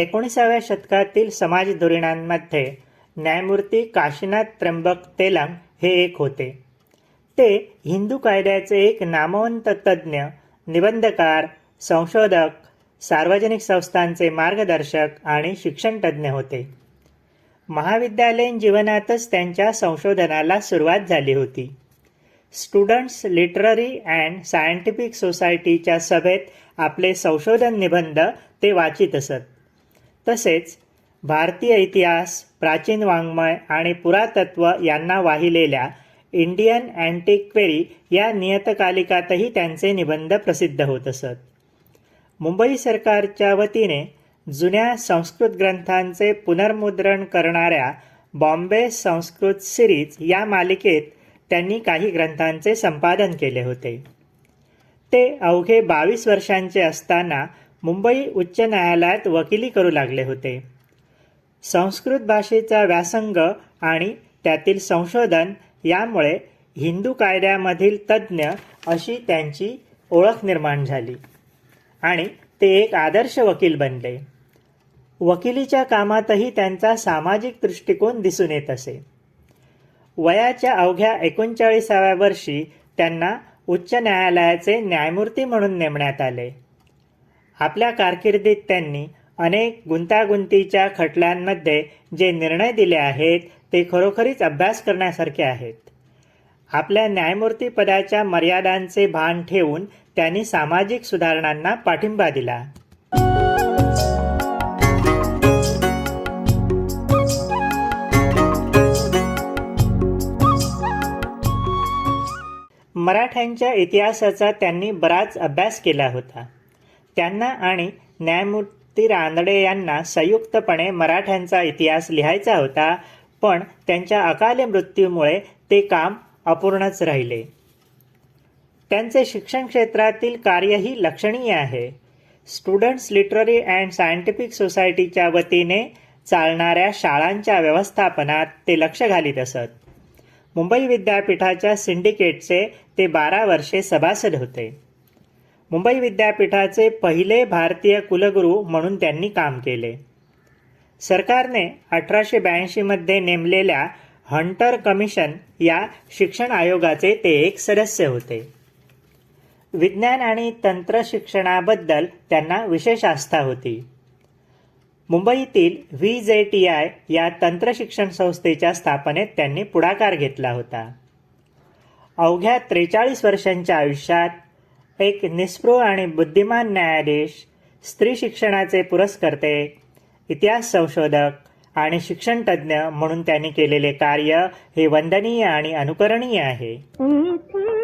एकोणीसाव्या शतकातील समाज धोरणांमध्ये न्यायमूर्ती काशीनाथ त्र्यंबक तेलंग हे एक होते. ते हिंदू कायद्याचे एक नामवंत तज्ज्ञ निबंधकार संशोधक सार्वजनिक संस्थांचे मार्गदर्शक आणि शिक्षणतज्ज्ञ होते. महाविद्यालयीन जीवनातच त्यांच्या संशोधनाला सुरुवात झाली होती. स्टुडंट्स लिटररी अँड सायंटिफिक सोसायटीच्या सभेत आपले संशोधन निबंध ते वाचित असत. तसेच भारतीय इतिहास प्राचीन वाङ्मय आणि पुरातत्व यांना वाहिलेल्या इंडियन अँटिक्वेरी या नियतकालिकातही त्यांचे निबंध प्रसिद्ध होत असत. मुंबई सरकारच्या वतीने जुन्या संस्कृत ग्रंथांचे पुनर्मुद्रण करणाऱ्या बॉम्बे संस्कृत सिरीज या मालिकेत त्यांनी काही ग्रंथांचे संपादन केले होते. ते अवघे बावीस वर्षांचे असताना मुंबई उच्च न्यायालयात वकिली करू लागले होते. संस्कृत भाषेचा व्यासंग आणि त्यातील संशोधन यामुळे हिंदू कायद्यामधील तज्ज्ञ अशी त्यांची ओळख निर्माण झाली आणि ते एक आदर्श वकील बनले. वकिलीच्या कामातही त्यांचा सामाजिक दृष्टिकोन दिसून येत असे. वयाच्या अवघ्या एकोणचाळीसाव्या वर्षी त्यांना उच्च न्यायालयाचे न्यायमूर्ती म्हणून नेमण्यात आले. आपल्या कारकिर्दीत त्यांनी अनेक गुंतागुंतीच्या खटल्यांमध्ये जे निर्णय दिले आहेत ते खरोखरीच अभ्यास करण्यासारखे आहेत. आपल्या न्यायमूर्ती पदाच्या मर्यादांचे भान ठेवून त्यांनी सामाजिक सुधारणांना पाठिंबा दिला. मराठ्यांच्या इतिहासाचा त्यांनी बराच अभ्यास केला होता. त्यांना आणि न्यायमूर्ती रानडे यांना संयुक्तपणे मराठ्यांचा इतिहास लिहायचा होता पण त्यांच्या अकाली मृत्यूमुळे ते काम अपूर्णच राहिले. त्यांचे शिक्षण क्षेत्रातील कार्यही लक्षणीय आहे. स्टुडंट्स लिटररी अँड सायंटिफिक सोसायटीच्या वतीने चालणाऱ्या शाळांच्या व्यवस्थापनात ते लक्ष घालीत असत. मुंबई विद्यापीठाच्या सिंडिकेटचे ते बारा वर्षे सभासद होते. मुंबई विद्यापीठाचे पहिले भारतीय कुलगुरू म्हणून त्यांनी काम केले. सरकारने अठराशे ब्याऐंशीमध्ये नेमलेल्या हंटर कमिशन या शिक्षण आयोगाचे ते एक सदस्य होते. विज्ञान आणि तंत्र शिक्षणाबद्दल त्यांना विशेष आस्था होती. मुंबईतील व्ही जे टी आय या तंत्रशिक्षण संस्थेच्या स्थापनेत त्यांनी पुढाकार घेतला होता. अवघ्या त्रेचाळीस वर्षांच्या आयुष्यात एक निस्पृह आणि बुद्धिमान न्यायाधीश स्त्री शिक्षणाचे पुरस्कर्ते इतिहास संशोधक आणि शिक्षणतज्ञ म्हणून त्यांनी केलेले कार्य हे वंदनीय आणि अनुकरणीय आहे. येथे